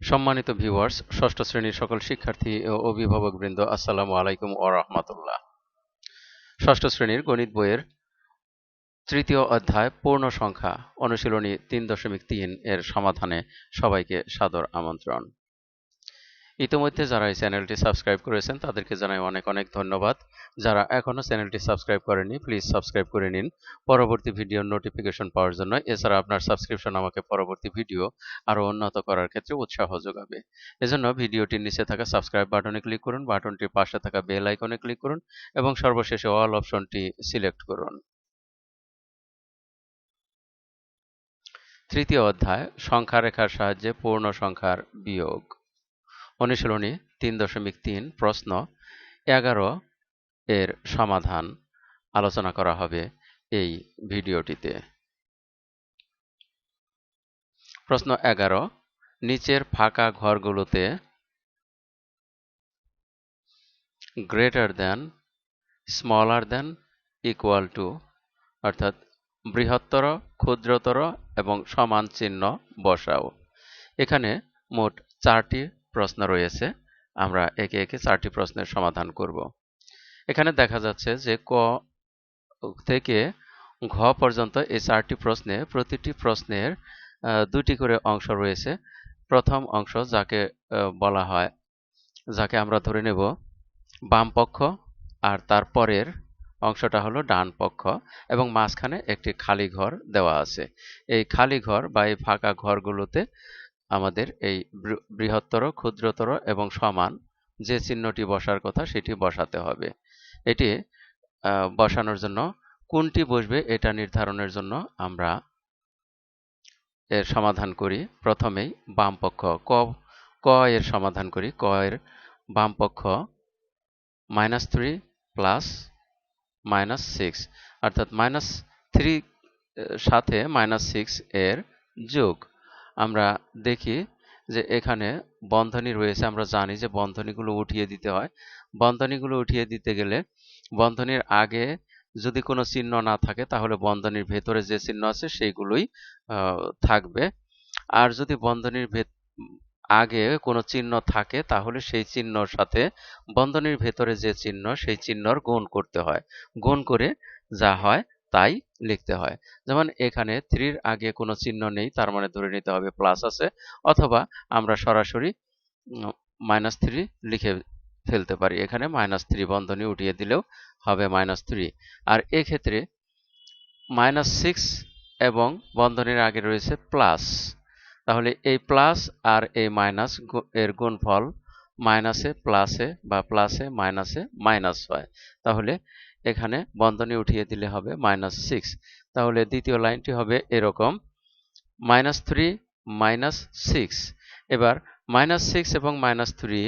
সম্মানিত ভিউয়ার্স ষষ্ঠ শ্রেণির সকল শিক্ষার্থী ও অভিভাবকবৃন্দ, আসসালামু আলাইকুম ও রহমতুল্লাহ। ষষ্ঠ শ্রেণির গণিত বইয়ের তৃতীয় অধ্যায়, পূর্ণ সংখ্যা অনুশীলনী তিন দশমিক তিন এর সমাধানে সবাইকে সাদর আমন্ত্রণ। ইতিমধ্যে যারা এই চ্যানেলটি সাবস্ক্রাইব করেছেন, তাদেরকে জানাই অনেক অনেক ধন্যবাদ। যারা এখনও চ্যানেলটি সাবস্ক্রাইব করেনি প্লিজ সাবস্ক্রাইব করে নিন। পরবর্তী ভিডিওর নোটিফিকেশন পাওয়ার জন্য। এছাড়া আপনার সাবস্ক্রিপশন আমাকে পরবর্তী ভিডিও আরও উন্নত করার ক্ষেত্রে উৎসাহ যোগাবে। এজন্য ভিডিওটির নিচে থাকা সাবস্ক্রাইব বাটনে ক্লিক করুন, বাটনটির পাশে থাকা বেল আইকনে ক্লিক করুন এবং সর্বশেষে অল অপশনটি সিলেক্ট করুন। তৃতীয় অধ্যায় সংখ্যা রেখার সাহায্যে পূর্ণ সংখ্যার বিয়োগ। অনুশীলনী তিন দশমিক তিন, প্রশ্ন এগারো এর সমাধান আলোচনা করা হবে এই ভিডিওটিতে। প্রশ্ন এগারো, নিচের ফাঁকা ঘরগুলোতে greater than smaller than equal to অর্থাৎ বৃহত্তর, ক্ষুদ্রতর এবং সমান চিহ্ন বসাও। এখানে মোট চারটি প্রশ্ন রয়েছে। আমরা একে একে চারটি প্রশ্নের সমাধান করব। এখানে দেখা যাচ্ছে যে ক থেকে ঘ পর্যন্ত এই চারটি প্রশ্নে প্রতিটি প্রশ্নের দুটি করে অংশ রয়েছে। প্রথম অংশ যাকে বলা হয়, যাকে আমরা ধরে নেব বাম পক্ষ, আর তারপরের অংশটা হলো ডান পক্ষ, এবং মাঝখানে একটি খালি ঘর দেওয়া আছে। এই খালি ঘর বা এই ফাঁকা ঘরগুলোতে আমাদের এই বৃহত্তর, ক্ষুদ্রতর এবং সমান যে চিহ্নটি বসার কথা সেটি বসাতে হবে। এটি বসানোর জন্য কোনটি বসবে এটা নির্ধারণের জন্য আমরা এর সমাধান করি। প্রথমেই বাম পক্ষ ক ক এর সমাধান করি। ক এর বাম পক্ষ minus three plus minus six অর্থাৎ মাইনাস থ্রি সাথে মাইনাস সিক্স এর যোগ। আমরা দেখি যে এখানে বন্ধনী রয়েছে, আমরা জানি যে বন্ধনীগুলো উঠিয়ে দিতে হয়। বন্ধনীগুলো উঠিয়ে দিতে গেলে বন্ধনীর আগে যদি কোনো চিহ্ন না থাকে, তাহলে বন্ধনীর ভেতরে যে চিহ্ন আছে সেইগুলোই থাকবে। আর যদি বন্ধনীর আগে কোনো চিহ্ন থাকে, তাহলে সেই চিহ্নর সাথে বন্ধনীর ভেতরে যে চিহ্ন, সেই চিহ্নর গুণ করতে হয়। গুণ করে যা হয় তাই লিখতে হয়। যেমন এখানে থ্রির আগে কোনো চিহ্ন নেই, তার মানে ধরে নিতে হবে প্লাস আছে, অথবা আমরা সরাসরি মাইনাস থ্রি লিখে ফেলতে পারি। এখানে মাইনাস থ্রি বন্ধনী উঠিয়ে দিলেও হবে মাইনাস থ্রি আর এক্ষেত্রে মাইনাস সিক্স এবং বন্ধনীর আগে রয়েছে প্লাস তাহলে এই প্লাস আর এই মাইনাস এর গুণফল মাইনাসে প্লাসে বা প্লাসে মাইনাসে মাইনাস হয়। তাহলে এখানে বন্ধনী উঠিয়ে দিলে হবে মাইনাস সিক্স তাহলে দ্বিতীয় লাইনটি হবে এরকম মাইনাস থ্রি মাইনাস সিক্স এবার মাইনাস সিক্স এবং মাইনাস থ্রি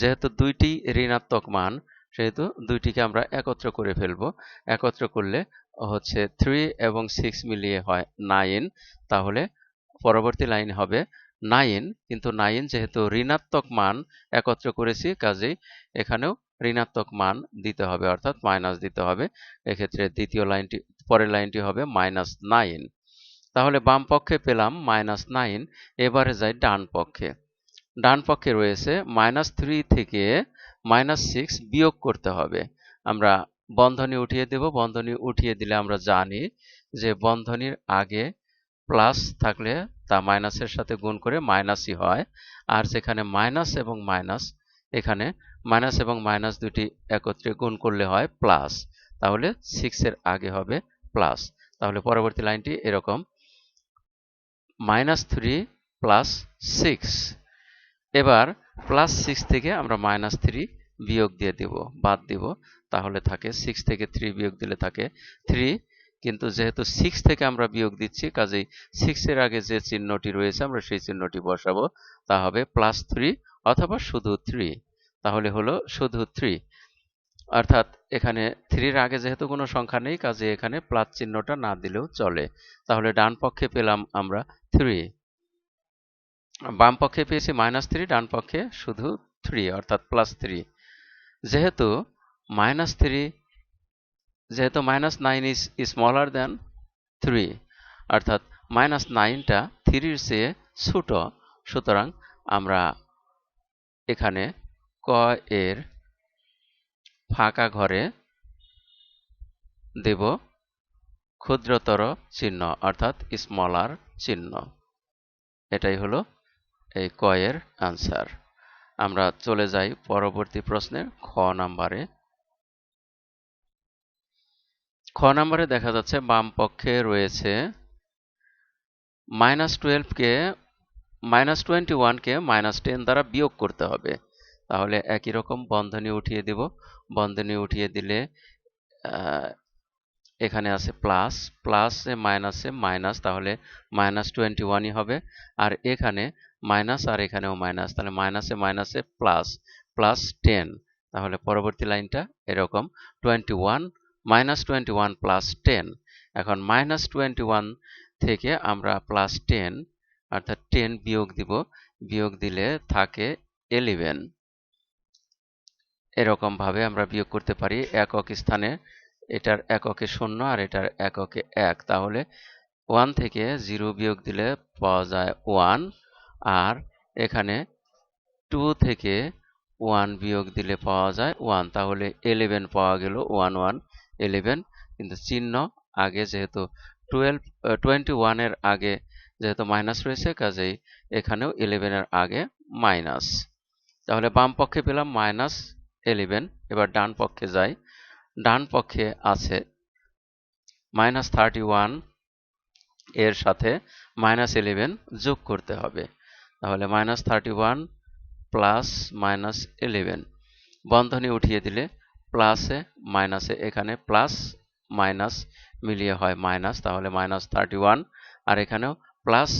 যেহেতু দুইটি ঋণাত্মক মান, সেহেতু দুইটিকে আমরা একত্র করে ফেলব। একত্র করলে হচ্ছে থ্রি এবং সিক্স মিলিয়ে হয় নাইন তাহলে পরবর্তী লাইন হবে নাইন কিন্তু নাইন যেহেতু ঋণাত্মক মান, একত্র করেছি, কাজেই এখানেও ঋণাত্মক মান দিতে হবে, অর্থাৎ মাইনাস দিতে হবে। এক্ষেত্রে দ্বিতীয় লাইনটি, পরের লাইনটি হবে মাইনাস নাইন তাহলে বাম পক্ষে পেলাম মাইনাস নাইন এবারে যাই ডান পক্ষে। ডান পক্ষে রয়েছে মাইনাস থ্রি থেকে মাইনাস সিক্স বিয়োগ করতে হবে। আমরা বন্ধনী উঠিয়ে দেব। বন্ধনী উঠিয়ে দিলে আমরা জানি যে বন্ধনীর আগে প্লাস থাকলে তা মাইনাসের সাথে গুণ করে মাইনাসই হয়। আর যেখানে মাইনাস এবং মাইনাস এখানে মাইনাস এবং মাইনাস দুটি একত্রে গুণ করলে হয় প্লাস। তাহলে সিক্সের আগে হবে প্লাস। তাহলে পরবর্তী লাইনটি এরকম। মাইনাস থ্রি প্লাস সিক্স এবার প্লাস সিক্স থেকে আমরা মাইনাস থ্রি বিয়োগ দিয়ে দেব, বাদ দিব। তাহলে থাকে সিক্স থেকে থ্রি বিয়োগ দিলে থাকে থ্রি কিন্তু যেহেতু সিক্স থেকে আমরা বিয়োগ দিচ্ছি, কাজেই সিক্সের আগে যে চিহ্নটি রয়েছে, আমরা সেই চিহ্নটি বসাবো। তা হবে প্লাস থ্রি অথবা শুধু থ্রি তাহলে হলো শুধু থ্রি অর্থাৎ এখানে থ্রির আগে যেহেতু কোনো সংখ্যা নেই, কাজে এখানে প্লাস চিহ্নটা না দিলেও চলে। তাহলে ডান পক্ষে পেলাম আমরা থ্রি বাম পক্ষে পেয়েছি মাইনাস থ্রি ডান পক্ষে শুধু থ্রি অর্থাৎ প্লাস থ্রি যেহেতু মাইনাস থ্রি যেহেতু minus nine is smaller than three অর্থাৎ মাইনাস নাইনটা থ্রির চেয়ে ছোট। সুতরাং আমরা এখানে ক এর ফাঁকা ঘরে দেব ক্ষুদ্রতর চিহ্ন, অর্থাৎ স্মলার চিহ্ন। এটাই হলো এই কয়ের আনসার আমরা চলে যাই পরবর্তী প্রশ্নের খ নাম্বারে। খ নাম্বারে দেখা যাচ্ছে বাম পক্ষে রয়েছে মাইনাস টুয়েলভকে মাইনাস টোয়েন্টি ওয়ানকে মাইনাস টেন দ্বারা বিয়োগ করতে হবে। তাহলে একই রকম বন্ধনী উঠিয়ে দিব। বন্ধনী উঠিয়ে দিলে এখানে আছে প্লাস প্লাসে মাইনাসে মাইনাস তাহলে মাইনাস টোয়েন্টি ওয়ানই হবে। আর এখানে মাইনাস আর এখানেও মাইনাস তাহলে মাইনাসে মাইনাসে প্লাস প্লাস টেন তাহলে পরবর্তী লাইনটা এরকম twenty one minus twenty one plus ten এখন মাইনাস টোয়েন্টি ওয়ান থেকে আমরা প্লাস টেন অর্থাৎ টেন বিয়োগ দিব, বিয়োগ দিলে থাকে এলিভেন এরকম ভাবে আমরা বিয়োগ করতে পারি একক স্থানে। এটার এককে শূন্য আর এটার এককে এক। তাহলে ওয়ান থেকে জিরো বিয়োগ দিলে পাওয়া যায় ওয়ান আর এখানে টু থেকে ওয়ান বিয়োগ দিলে পাওয়া যায় ওয়ান তাহলে এলেভেন পাওয়া গেল ওয়ান ওয়ান এলেভেন কিন্তু চিহ্ন আগে যেহেতু টুয়েলভ টোয়েন্টি ওয়ানের আগে যেহেতু মাইনাস রয়েছে, কাজেই এখানেও ইলেভেনের আগে মাইনাস তাহলে বাম পক্ষে পেলাম মাইনাস এলেভেন এবার ডান পক্ষে যাই। ডান পক্ষে আছে মাইনাস থার্টি ওয়ানের সাথে মাইনাস ইলেভেন যোগ করতে হবে। তাহলে minus thirty one plus minus eleven বন্ধনী উঠিয়ে দিলে প্লাসে মাইনাসে এখানে প্লাস মাইনাস মিলিয়ে হয় মাইনাস তাহলে মাইনাস থার্টি ওয়ান আর এখানেও প্লাস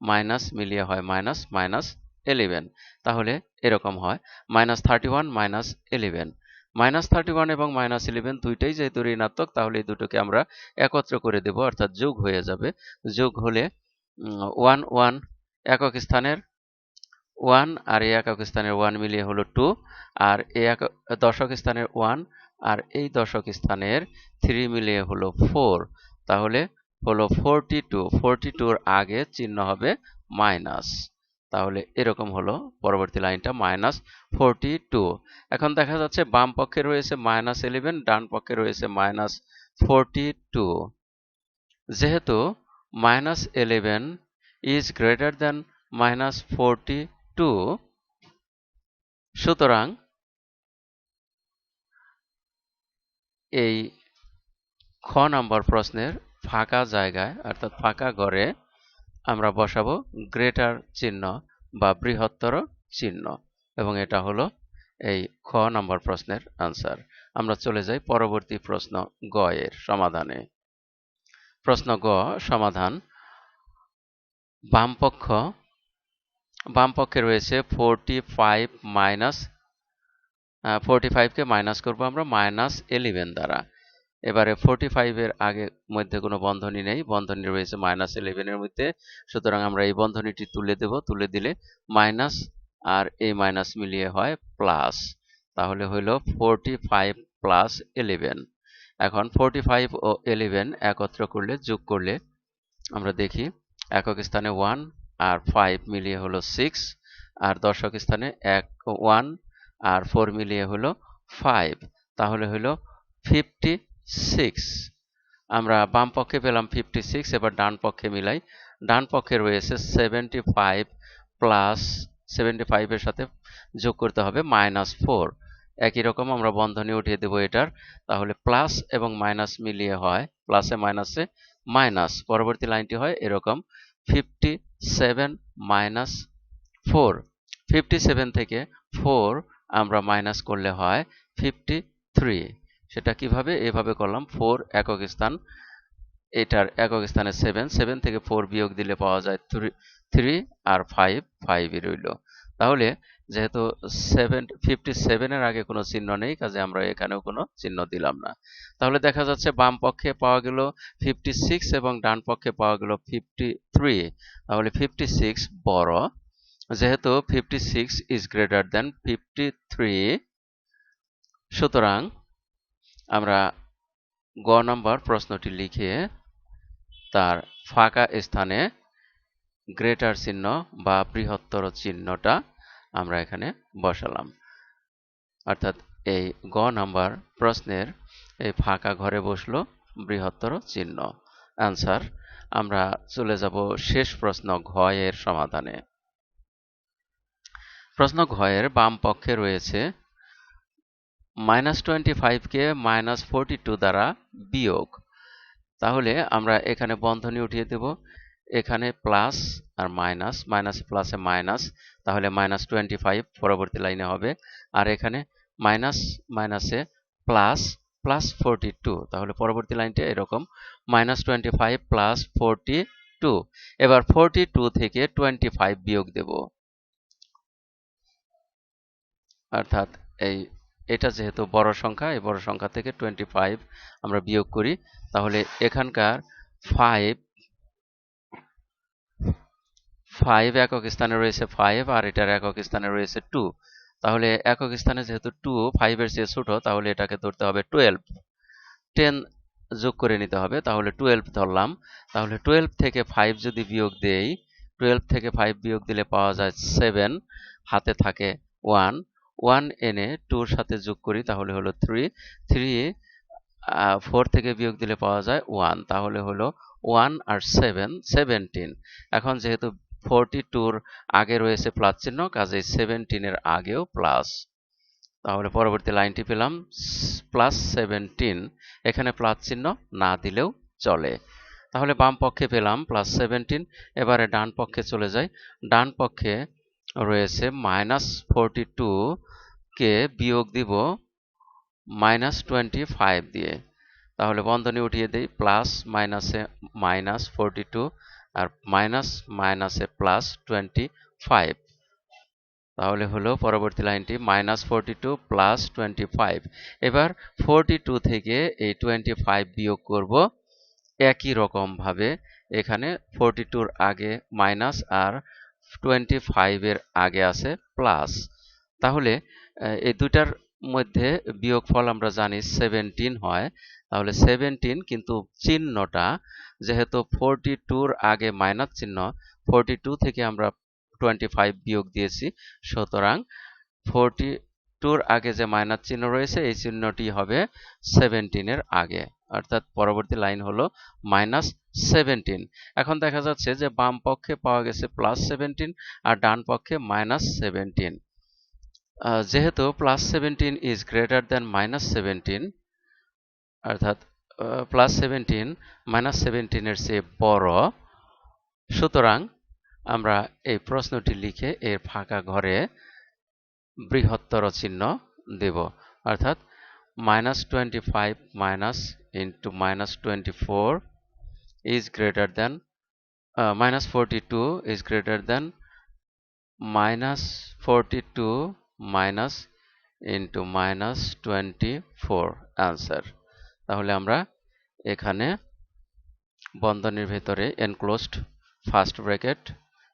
মাইনাস মিলিয়ে হয় মাইনাস মাইনাস ইলেভেন তাহলে এরকম হয়। Minus thirty one minus eleven minus thirty one এবং মাইনাস ইলেভেন দুইটাই যেহেতু ঋণাত্মক, তাহলে এই দুটোকে আমরা একত্র করে দেব, অর্থাৎ যোগ হয়ে যাবে। যোগ হলে ওয়ান ওয়ান একক স্থানের ওয়ান আর এই একক স্থানের ওয়ান মিলিয়ে হলো টু আর এই এক, দশক স্থানের ওয়ান আর এই দশক স্থানের থ্রি মিলিয়ে হলো ফোর তাহলে হলো ফোরটি টু ফোরটি টুর আগে চিহ্ন হবে মাইনাস তাহলে এরকম হলো। পরবর্তী লাইনটা মাইনাস ফোরটি টু এখন দেখা যাচ্ছে বাম পক্ষে রয়েছে মাইনাস ইলেভেন ডান পক্ষে রয়েছে মাইনাস ফোরটি টু যেহেতু minus eleven is greater than minus forty two সুতরাং এই খ নম্বর প্রশ্নের ফাঁকা জায়গায়, অর্থাৎ ফাঁকা ঘরে আমরা বসাবো গ্রেটার চিহ্ন বা বৃহত্তর চিহ্ন এবং এটা হলো এই খ নম্বর প্রশ্নের আনসার। আমরা চলে যাই পরবর্তী প্রশ্ন গ এর সমাধানে। প্রশ্ন গ, সমাধান। বামপক্ষ, বামপক্ষে রয়েছে ফোরটি ফাইভ মাইনাস ফোরটি ফাইভকে মাইনাস করব আমরা মাইনাস এলিভেন দ্বারা। এবারে ফোরটি ফাইভের আগে মধ্যে কোনো বন্ধনী নেই। বন্ধনী রয়েছে মাইনাস ইলেভেনের মধ্যে। সুতরাং আমরা এই বন্ধনীটি তুলে দেব। তুলে দিলে মাইনাস আর এই মাইনাস মিলিয়ে হয় প্লাস তাহলে হইল ফোরটি ফাইভ প্লাস ইলেভেন এখন ফোরটি ফাইভ ও ইলেভেন একত্র করলে, যোগ করলে আমরা দেখি একক স্থানে ওয়ান আর ফাইভ মিলিয়ে হলো সিক্স আর দশক স্থানে এক ওয়ান আর ফোর মিলিয়ে হলো ফাইভ তাহলে হলো ফিফটি সিক্স আমরা বাম পক্ষে পেলাম ফিফটি সিক্স এবার ডান পক্ষে মিলাই। ডান পক্ষে রয়েছে সেভেন্টি ফাইভ প্লাস সেভেন্টি ফাইভের সাথে যোগ করতে হবে মাইনাস ফোর একই রকম আমরা বন্ধনী উঠিয়ে দেবো এটার। তাহলে প্লাস এবং মাইনাস মিলিয়ে হয় প্লাসে মাইনাসে মাইনাস পরবর্তী লাইনটি হয় এরকম fifty seven minus four fifty seven থেকে ফোর আমরা মাইনাস করলে হয় ফিফটি থ্রি সেটা কীভাবে? এভাবে করলাম। ফোর একক স্থান। এটার একক স্থানে সেভেন সেভেন থেকে ফোর বিয়োগ দিলে পাওয়া যায় থ্রি থ্রি আর ফাইভ ফাইভই রইল। তাহলে যেহেতু সেভেন ফিফটি সেভেনের আগে কোনো চিহ্ন নেই, কাজে আমরা এখানেও কোনো চিহ্ন দিলাম না। তাহলে দেখা যাচ্ছে বাম পক্ষে পাওয়া গেল ফিফটি সিক্স এবং ডান পক্ষে পাওয়া গেল ফিফটি থ্রি তাহলে ফিফটি সিক্স বড়। যেহেতু fifty six is greater than fifty three সুতরাং আমরা গ নম্বর প্রশ্নটি লিখে তার ফাঁকা স্থানে গ্রেটার চিহ্ন বা বৃহত্তর চিহ্নটা আমরা এখানে বসালাম। অর্থাৎ এই গ নাম্বার প্রশ্নের এই ফাঁকা ঘরে বসল বৃহত্তর চিহ্ন। অ্যান্সার আমরা চলে যাব শেষ প্রশ্ন ঘ এর সমাধানে। প্রশ্ন ঘ এর বাম পক্ষে রয়েছে মাইনাস টোয়েন্টি ফাইভকে মাইনাস ফোরটি টু দ্বারা বিয়োগ। তাহলে আমরা এখানে বন্ধনী উঠিয়ে দেব। এখানে প্লাস আর মাইনাস মাইনাস প্লাসে মাইনাস তাহলে মাইনাস টোয়েন্টি ফাইভ পরবর্তী লাইনে হবে। আর এখানে মাইনাস মাইনাসে প্লাস প্লাস ফোরটি টু তাহলে পরবর্তী লাইনটা এরকম। Minus twenty five plus forty two এবার ফোরটি টু থেকে টোয়েন্টি ফাইভ বিয়োগ দেব। অর্থাৎ এই এটা যেহেতু বড় সংখ্যা, এই বড় সংখ্যা থেকে টোয়েন্টি ফাইভ আমরা বিয়োগ করি, তাহলে এখানকার ফাইভ ফাইভ একক স্থানে রয়েছে ফাইভ আর এটার একক স্থানে রয়েছে টু তাহলে একক স্থানে যেহেতু টু ফাইভের চেয়ে ছোট, তাহলে এটাকে ধরতে হবে টুয়েলভ টেন যোগ করে নিতে হবে, তাহলে টুয়েলভ ধরলাম। তাহলে টুয়েলভ থেকে ফাইভ যদি বিয়োগ দেই টুয়েলভ থেকে ফাইভ বিয়োগ দিলে পাওয়া যায় সেভেন হাতে থাকে ওয়ান ওয়ান এনে টুর সাথে যোগ করি, তাহলে হলো থ্রি থ্রি ফোর থেকে বিয়োগ দিলে পাওয়া যায় ওয়ান তাহলে হলো ওয়ান আর সেভেন সেভেন্টিন এখন যেহেতু ফোরটি টুর আগে রয়েছে প্লাস চিহ্ন কাজে সেভেন্টিনের আগেও প্লাস তাহলে পরবর্তী লাইনটি পেলাম প্লাস সেভেন্টিন এখানে প্লাস চিহ্ন না দিলেও চলে। তাহলে বাম পক্ষে পেলাম প্লাস সেভেন্টিন এবারে ডান পক্ষে চলে যাই। ডান পক্ষে রয়েছে মাইনাস ফোরটি টু কে বিয়োগ দিব মাইনাস টোয়েন্টি ফাইভ দিয়ে। তাহলে বন্ধনী উঠিয়ে দিই প্লাস মাইনাসে মাইনাস ফোরটি টু আর মাইনাস মাইনাসে প্লাস টোয়েন্টি ফাইভ তাহলে হলো পরবর্তী লাইনটি minus forty two plus twenty five এবার ফোরটি টু থেকে এই টোয়েন্টি ফাইভ বিয়োগ করব একই রকমভাবে। এখানে ফোরটি টুর আগে মাইনাস আর টোয়েন্টি ফাইভের আগে আছে প্লাস তাহলে এই দুটার মধ্যে বিয়োগফল আমরা জানি সেভেন্টিন হয়। তাহলে সেভেন্টিন কিন্তু চিহ্নটা, যেহেতু ফোরটি টুর আগে মাইনাস চিহ্ন ফোরটি টু থেকে আমরা টোয়েন্টি ফাইভ বিয়োগ দিয়েছি। সুতরাং ফোরটি টুর আগে যে মাইনাস চিহ্ন রয়েছে, এই চিহ্নটি হবে সেভেন্টিনের আগে। অর্থাৎ পরবর্তী লাইন হলো মাইনাস সেভেন্টিন। এখন দেখা যাচ্ছে যে বাম পক্ষে পাওয়া গেছে প্লাস সেভেন্টিন আর ডান পক্ষে মাইনাস সেভেন্টিন যেহেতু plus seventeen is greater than minus seventeen অর্থাৎ প্লাস সেভেন্টিন মাইনাস সেভেন্টিনের চেয়ে বড়, সুতরাং আমরা এই প্রশ্নটি লিখে এর ফাঁকা ঘরে বৃহত্তর চিহ্ন দেব। অর্থাৎ minus twenty five minus into minus twenty four is greater than uh, minus 42 is greater than minus 42 minus into minus 24 answer তাহলে আমরা এখানে বন্ধনীর ভিতরে enclosed first bracket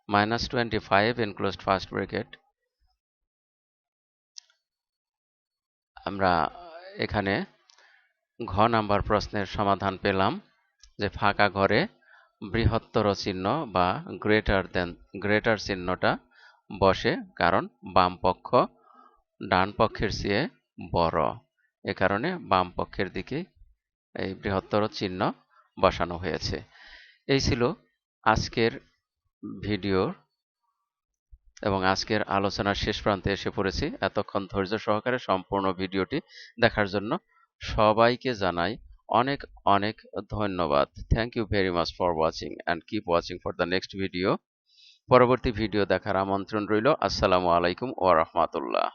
minus 25 enclosed first bracket আমরা এখানে ঘ নাম্বার প্রশ্নের সমাধান পেলাম যে ফাঁকা ঘরে বৃহত্তর চিহ্ন বা গ্রেটার দেন গ্রেটার চিহ্নটা বসে, কারণ বাম পক্ষ ডান পক্ষের চেয়ে বড়। এ কারণে বাম পক্ষের দিকে এই বৃহত্তর চিহ্ন বসানো হয়েছে। এই ছিল আজকের ভিডিও এবং আজকের আলোচনার শেষ প্রান্তে এসে পড়েছি। এতক্ষণ ধৈর্য সহকারে সম্পূর্ণ ভিডিওটি দেখার জন্য সবাইকে জানাই অনেক অনেক ধন্যবাদ। Thank you very much for watching and keep watching for the next video পরবর্তী ভিডিও দেখার আমন্ত্রণ রইল। আসসালামু আলাইকুম ওয়া রাহমাতুল্লাহ।